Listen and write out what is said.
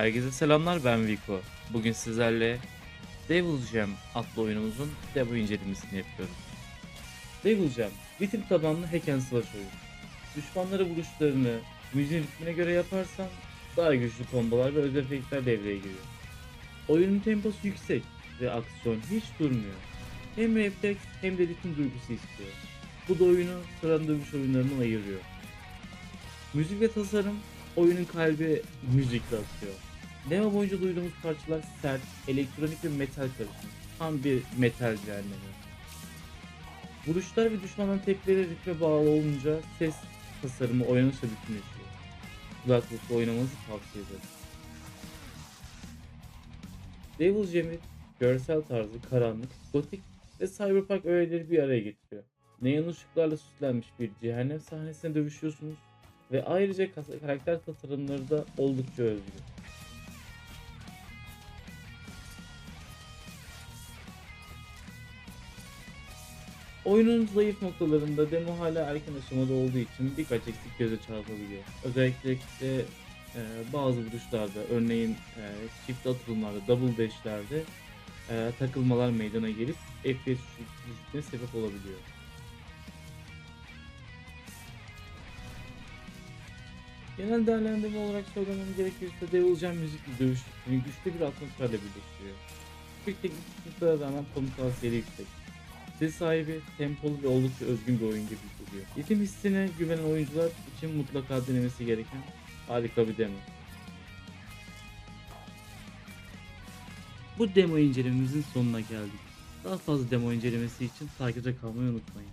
Herkese selamlar ben Vico. Bugün sizlerle Devil Jam adlı oyunumuzun demo incelemesini yapıyoruz. Devil Jam, ritim tabanlı hack and slash oyun. Düşmanlara vuruşlarını müziğin ritmine göre yaparsan daha güçlü kombolar ve özel efektler devreye giriyor. Oyunun temposu yüksek ve aksiyon hiç durmuyor. Hem refleks hem de ritim duygusu istiyor. Bu da oyunu sıradan dövüş oyunlarından ayırıyor. Müzik ve tasarım oyunun kalbi müzikle atıyor. Demo boyunca duyduğumuz parçalar sert, elektronik ve metal karışımı. Tam bir metal cehennemi. Vuruşlar ve düşmanların tepkileri ritme bağlı olunca ses tasarımı oynanışla bütünleşiyor. Kulaklıkla oynamanızı tavsiye ederim. Devil Jam'i görsel tarzı karanlık, gotik ve cyberpunk öğeleri bir araya getiriyor. Neon ışıklarla süslenmiş bir cehennem sahnesinde dövüşüyorsunuz ve ayrıca karakter tasarımları da oldukça özgün. Oyunun zayıf noktalarında demo hala erken aşamada olduğu için birkaç eksik göze çarpabiliyor. Özellikle e, bazı vuruşlarda örneğin e, çift atılımlarda, double dash'lerde e, takılmalar meydana gelip FPS düşüklüğüne sebep olabiliyor. Genel değerlendirme olarak söylemem gerekirse Devil Jam müzikli dövüş güçlü bir atmosferle birleştiriyor. Quick teknik rağmen konu tavsiyeli yüksek. Ses sahibi, tempolu ve oldukça özgün bir oyun gibi duruyor. Ritim hissine güvenen oyuncular için mutlaka denemesi gereken harika bir demo. Bu demo incelememizin sonuna geldik. Daha fazla demo incelemesi için takipte kalmayı unutmayın.